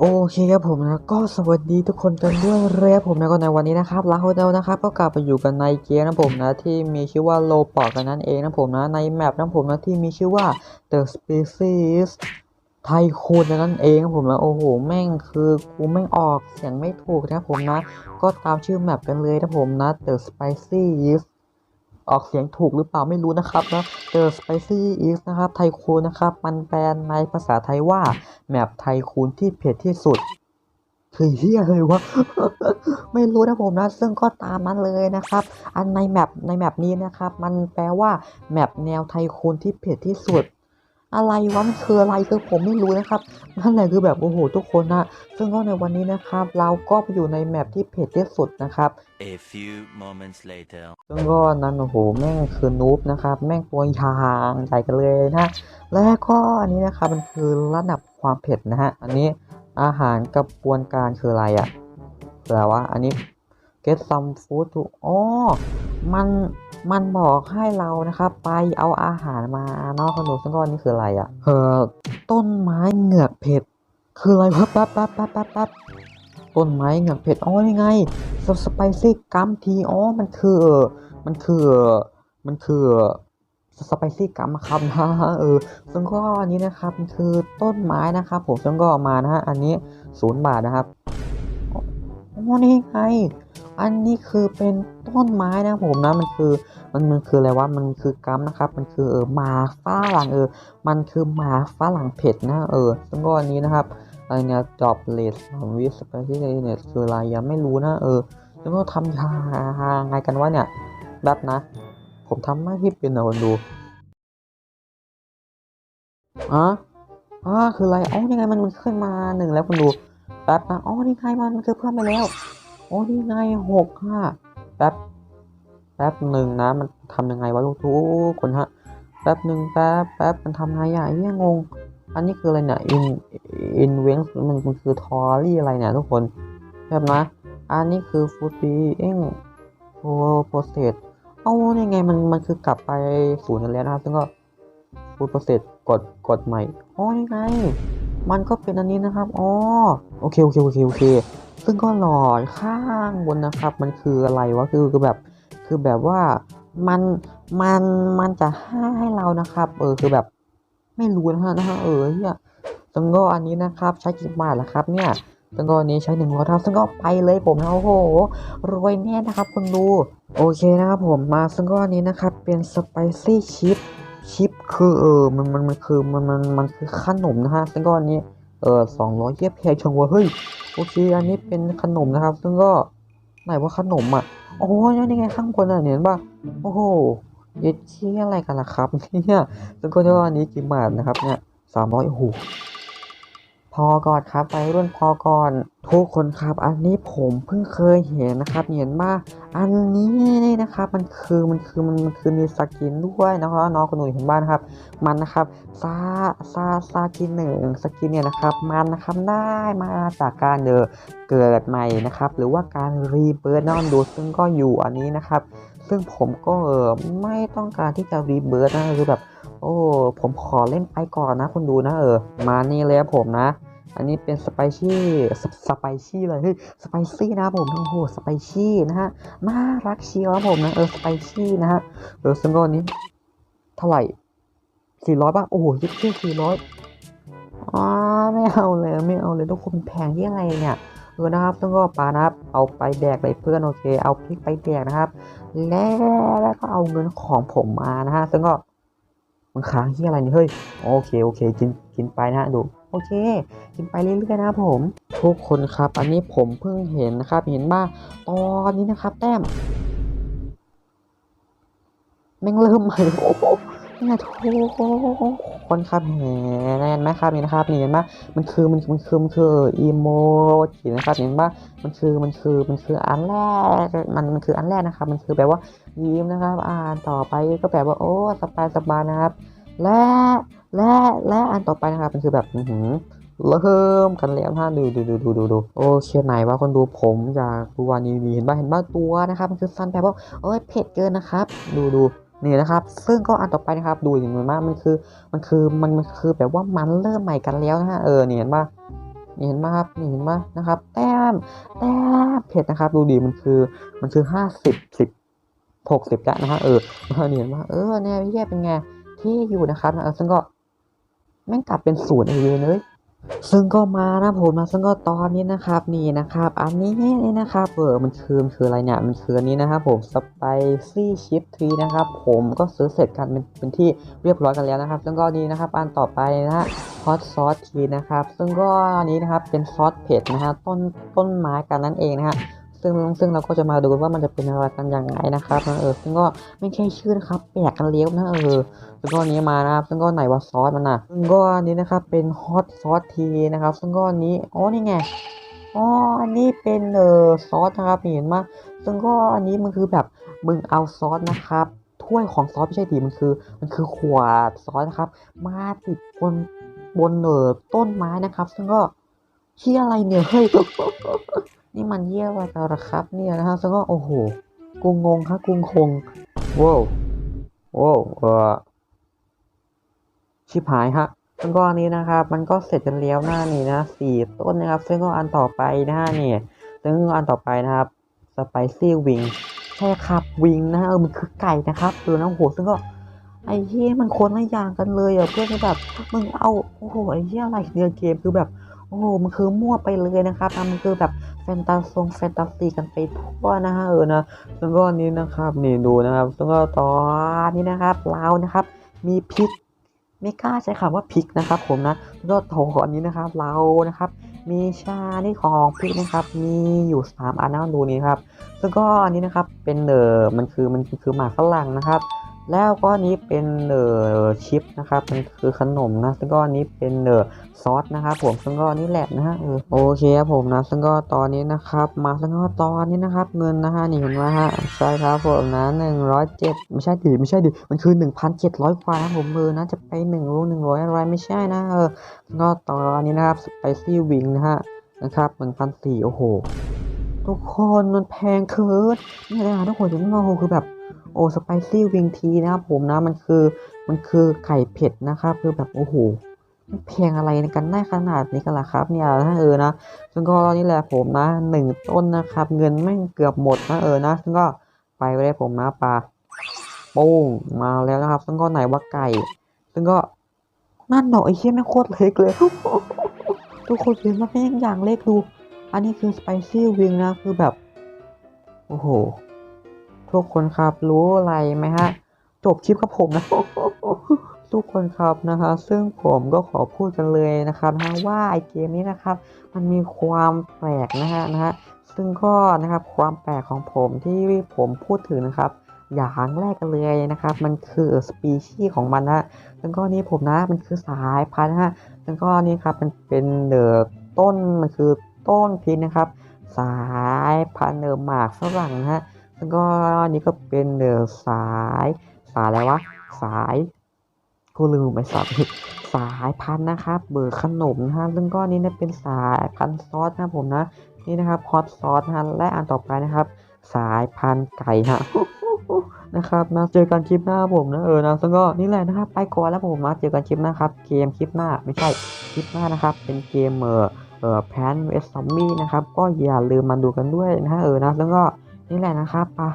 โอเคครับผมนะก็สวัสดีทุกคนกันด้วยเลยครับผมนะก็ในวันนี้นะครับเราเดานะครับก็กลับไปอยู่กันในเกมนะผมนะที่มีชื่อว่าโลปอกกันนั่นเองนะผมนะในแมปนะผมนะที่มีชื่อว่า The Species ไทคูนนั่นเองนะผมนะโอ้โหแม่งคือกูแม่งออกเสียงไม่ถูกนะผมนะ ก็ตามชื่อแมปกันเลยนะผมนะ The Spicy ออกเสียงถูกหรือเปล่าไม่รู้นะครับนะ The Spicy Is นะครับ ไทคูนนะครับ มันแปลในภาษาไทยว่า แมปไทคูนที่เผ็ดที่สุดคือเฮียเลยวะไม่รู้นะผมนะ ซึ่งก็ตามนั้นเลยนะครับ อันในแมปในแมปนี้นะครับ มันแปลว่าแมปแนวไทคูนที่เผ็ดที่สุด อะไรวะมันคืออะไรคือผมไม่รู้นะครับนั่นแหละคือแบบโอ้โหทุกคนนะซึ่งก็ในวันนี้นะครับ เราก็ไปอยู่ในแมปที่เผ็ดที่สุดนะครับ A few moments later. ซึ่งก็นั้นโอ้โหแม่งคือนูบนะครับแม่งตัวยางใหญ่กันเลยนะและก็อันนี้นะครับมันคือระดับความเผ็ดนะฮะอันนี้อาหารกระบวนการคืออะไรอะ่ะแปลว่าอันนี้ get some food to อ๋อมัน มันบอกให้เรานะครับ ไปเอาอาหารมาเนอกขนมซึ่งก็อันนี้คืออะไรอะ่ะเออต้นไม้เหงือกเผ็ด คืออะไรวะแป๊บแป๊บแป๊บแป๊บแป๊บต้นไม้เหงือกเผ็ดอ๋อนี่ไงสสไปซี่กัมทีอ๋อมันคือมันคือมันคือสไปซี่กัมครับนะเออซึ่งก็อันนี้นะครับมันคือต้นไม้นะครับ ผมซึ่งก็เอามานะฮะอันนี้ศูนย์บาทนะครับอ๋อนี่ไง อันนี้คือเป็นต้นไม้นะผมนะมันคือมันมันคืออะไรวะมันคือกัมนะครับ มันคือเออหมาฝรั่งเออ มันคือหมาฝรั่งเผ็ดนะเออซึ่งก็อันนี้นะครับอะไรเนี่ยจอบเลสสามวิสเปซี่เนี่ยคืออะไรยังไม่รู้นะเออแล้วก็ทำยาไงกันวะเนี่ยแบบนะ ผมทำไม่ที่เป็นนะคนดูอะอ่าคืออะไรอ๋อนี่ไงมันมันขึ้นมาหนึ่งแล้วคนดูแป๊บนะอ๋อนี่ไงมันมันคือเพิ่มไปแล้ว โอ๋อนี่ไงหกห้าแป๊บแป๊บหนึ่งนะมันทำยังไงวะลูกทุกคนฮะแป๊บหนึ่งแป๊บแป๊บมันทำไงอะเฮียงง อันนี้คืออะไรเนี่ย in in w e n มันมันคือทอรี่อะไรเนี่ยทุกคนแบบนะ อันนี้คือ food being process เอายังไงมันมันคือกลับไปศูนย์กันแล้วนะครับซึ่งก็ food process กดกดใหม่อ๋อนี่ไง มันก็เป็นอันนี้นะครับอ๋อโอเคโอเคโอเคโอเค ซึ่งก็หลอดข้างบนนะครับ มันคืออะไรวะคือคือแบบ คือแบบว่ามันมันมันจะให้ให้เรานะครับ เออคือแบบไม่รู้นะฮะนะฮะเออเฮียซึ่งก็อันนี้นะครับ ใช้กี่บาทละครับ เนี่ยซึ่งก็อันนี้ใช้หนึ่งร้อยเท่าซึ่งก็ไปเลยผมนะโอ้โหรวยแน่นะครับคุณดูโอเคนะครับผมมาซึ่งก็อันนี้นะครับ เป็นสไปซี่ชิปชิปคือเออมันมันมันคือมันมันมันคือขนมนะฮะซึ่งก็อันนี้ เออสองร้อยเย็บแพงชงวะเฮ้ยโอเคอันนี้เป็นขนมนะครับ ซึ่งก็ไหนว่าขนมอะโอ้ยนี่ไงข้างบนอะเห็นป่ะโอ้โหเย็ดเชี่ยอะไรกันล่ะครับเนี่ยซึ่งก็เท่าอันนี้กี่บาทนะครับเนี่ยสามร้อยโอ้โห พอก่อนครับไปรุ่นพอก่อน ทุกคนครับ อันนี้ผมเพิ่งเคยเห็นนะครับเห็นว่าอันนี้นี่นะครับ มันคือมันคือมันมันคือมีสกินด้วยนะครับน้องคนหนูเห็นบ้านนะครับ มันนะครับซาซาซากินหนึ่งสกินเนี่ยนะครับ มันนะครับได้มาจากการเดอเกิดใหม่นะครับ หรือว่าการรีเบิร์ดนอนดูซึ่งก็อยู่อันนี้นะครับ ซึ่งผมก็เออไม่ต้องการที่จะรีเบิร์ดนะคือแบบโอ้ ผมขอเล่นไปก่อนนะคุณดูนะเออ มานี่เลยผมนะ อันนี้เป็นสไปซี่สไปซี่เลยเฮ้ยสไปซี่นะผมโอ้โหสไปซี่นะฮะน่ารักเชียวผมนะเออสไปซี่นะฮะเออซึ่งก็อันนี้เท่าไหร่สี่ร้อยป่ะโอ้โหยิ่งที่สี่ร้อยอ๋อไม่เอาเลยไม่เอาเลยทุกคนแพงที่อะไรเนี่ยเออนะครับซึ่งก็ปานะครับ เอาไปแดกเลยเพื่อนโอเค เอาพริกไปแดกนะครับ แล้วแล้วก็เอาเงินของผมมานะฮะซึ่งก็มันค้างที่อะไรนี่เฮ้ยโอเคโอเคกินกินไปนะฮะดู โอเค กินไปเรื่อยๆนะครับผม ทุกคนครับ อันนี้ผมเพิ่งเห็นนะครับ เห็นบ้าตอนนี้นะครับ แต้มแม่งเริ่มใหม่โอ้โหเนี่ยทุกคนครับแหมเห็นไหมครับนี่นะครับนี่เห็นไหมมันคือมันมันคือมันคืออีโมจินะครับเห็นปะมันคือมันคือมันคืออันแรกมันมันคืออันแรกนะครับ มันคือแบบว่ายิ้มนะครับ อ่านต่อไปก็แบบว่าโอ้สบายสบายนะครับ และและและอันต่อไปนะครับมันคือแบบหืเริ่มกันแล้วนะดูดูดูดูดูดูโอเคไหนว่าคนดูผมอยากดูวันนี้เห็นบ้าเห็นบ้าตัวนะครับมันคือฟันแบบว่าเอ้ยเผ็ดเกินนะครับ ดูดูนี่นะครับ ซึ่งก็อันต่อไปนะครับ ดูอย่างเหมือนมากมันคือ มันคือมันมันคือแบบว่ามันเริ่มใหม่กันแล้วนะฮะเออเนี่เห็นป่ะนี่เห็นไหมครับนี่เห็นไหมนะครับ แต้มแต้มเผ็ดนะครับ ดูดีมันคือมันคือห้าสิบสิบหกสิบแล้วนะฮะเออเนี่เห็นไหมเออแนวเยี่ยเป็นไง ที่อยู่นะครับนะเออซึ่งก็แม่งกลับเป็นศูนย์ไอเวนเลยซึ่งก็มานะผมนะซึ่งก็ตอนนี้นะครับนี่นะครับ อันนี้นี่นะครับเออมันคือมันคืออะไรเนี่ยมันคืออันนี้นะครับผม Spicy Chip Tree นะครับผมก็ซื้อเสร็จกันเป็นเป็นที่เรียบร้อยกันแล้วนะครับ ซึ่งก็นี้นะครับอันต่อไปนะฮะ Hot Sauce Tea นะครับ ซึ่งก็อันนี้นะครับเป็นซอสเผ็ดนะฮะต้นต้นไม้กันนั่นเองนะฮะ ซึ่งซึ่งเราก็จะมาดูว่ามันจะเป็นอะไรกันอยังไงนะครับนะเออซึ่งก็ไม่ใช่ชื่อนะครับแปลกกันเลี้ยวนะเออซึ่งก็อันนี้มานะครับซึ่งก็ไหนว่าซอสมันนะซึ่งก็อันนี้นะครับเป็นฮอตซอสทีนะครับ ซึ่งก็อันนี้อ๋อนี่ไงอ๋ออันนี้เป็นเออซอสนะครับเห็นไหมซึ่งก็อันนี้มันคือแบบมึงเอาซอสนะครับถ้วยของซอสไม่ใช่ดีมันคือ มันคือขวดซอสนะครับ มาติดบนบนเออต้นไม้นะครับ ซึ่งก็เชี่อะไรเนี่ยเฮ้ย นี่มันเยี่ยอะไรกันล่ะครับ เนี่ยนะครับซึ่งก็โอ้โหกูงงครับกูคงว้าวว้าวเออชิบหายฮะซึ่งก็อันนี้นะครับ มันก็เสร็จกันแล้วหน้านี่นะสี่ต้นนะครับ ซึ่งก็อันต่อไปนะฮะนี่ซึ่งอันต่อไปนะครับสไปซี่วิงใช่ครับวิงนะฮะเออมันคือไก่นะครับดูนะโอ้โหซึ่งก็ไอ้เหี้ยมันคนละอย่างกันเลยอะเพื่อนที่แบบมึงเอาโอ้โหไอ้เหี้ยอะไรเนี่ยเกมคือแบบ อ้โหมันคือมั่วไปเลยนะครับมันคือแบบแฟนตาซงแฟนตาซีกันไปทั่วนะฮะเออนะซึ่งก็อันนี้นะครับนี่ดูนะครับซึ่งก็ตอนนี้นะครับเรานะครับ มีพิกไม่กล้าใช้คำว่าพิกนะครับ ผมนะแล้วก็โถอันนี้นะครับ เรานะครับ มีชานี่ของพิกนะครับ มีอยู่3อันนะดูนี้ครับแล้วก็อันนี้นะครับเป็นเออมันคือมันคือหมากฝรั่งนะครับ แล้วก็อันนี้เป็นเออชิปนะครับมันคือขนมนะซึ่งก็อันนี้เป็นเออซอสนะครับผมซึ่งก็อันนี้แหละนะฮะโอเคครับผมนะซึ่งก็ตอนนี้นะครับ มาซึ่งก็ตอนนี้นะครับ เงินนะฮะนี่เห็นไหมฮะใช่ครับผมนะหนึ่งร้อยเจ็ดไม่ใช่ดิไม่ใช่ดิมันคือหนึ่งพันเจ็ดร้อยกว่านะผมเออนะจะไปหนึ่งรูหนึ่งร้อยอะไรไม่ใช่นะเออก็ตอนนี้นะครับสไปซี่วิงนะฮะนะครับหนึ่งพันสี่โอ้โหทุกคนมันแพงเกินนี่เลยนะทุกคนจะไม่มาโหคือแบบ โอ้สไปซี่วิงทีนะครับผมนะมันคือมันคือไข่เผ็ดนะครับคือแบบโอ้โหแพงอะไรกันได้ขนาดนี้กันล่ะครับเนี่ยถ้าเออนะซึ่งก็นี่แหละผมนะหนึ่งต้นนะครับ เงินแม่งเกือบหมดนะเออนะซึ่งก็ไปไว้ได้ผมนะปลาปุ้งมาแล้วนะครับ ซึ่งก็ไหนว่าไก่ ซึ่งก็นั่นเนาะไอ้เชี่ยแม่งโคตรเล็กเลย ทุกคนเห็นว่าแม่งอย่างเล็กดู อันนี้คือสไปซี่วิงนะคือแบบ โอ้โห ทุกคนครับรู้อะไรไหมฮะ จบคลิปกับผมนะทุกคนครับนะคะ ซึ่งผมก็ขอพูดกันเลยนะครับนะว่าไอเกมนี้นะครับ มันมีความแปลกนะฮะนะฮะซึ่งก็นะครับความแปลกของผมที่ผมพูดถึงนะครับ อย่างแรกกันเลยนะครับ มันคือสปีชีส์ของมันนะซึ่งก็นี้ผมนะมันคือสายพันธุ์นะฮะซึ่งก็นี่ครับมันเป็นเดอต้นมันคือต้นพิษนะครับ สายพันธุ์เดอหมากฝรั่งนะฮะ ซึ่งก็อันนี้ก็เป็นเดอสาย สายอะไรวะ สายกูลืมไปสับสายพันนะครับ เบอร์ขนมนะฮะซึ่งก็อันนี้เนี่ยเป็นสายพันซอสนะผมนะ นี่นะครับฮอตซอสนะฮะและอันต่อไปนะครับ สายพันไก่ฮะนะครับนะเจอกันคลิปหน้าผมนะเออนะซึ่งก็นี่แหละนะครับ ไปก่อนแล้วผมนะเจอกันคลิปหน้าครับ เกมคลิปหน้าไม่ใช่คลิปหน้านะครับ เป็นเกมเออเออแพนเวสซอมบี้นะครับ ก็อย่าลืมมาดูกันด้วยนะฮะเออนะแล้วก็ นี่แหละนะครับปะ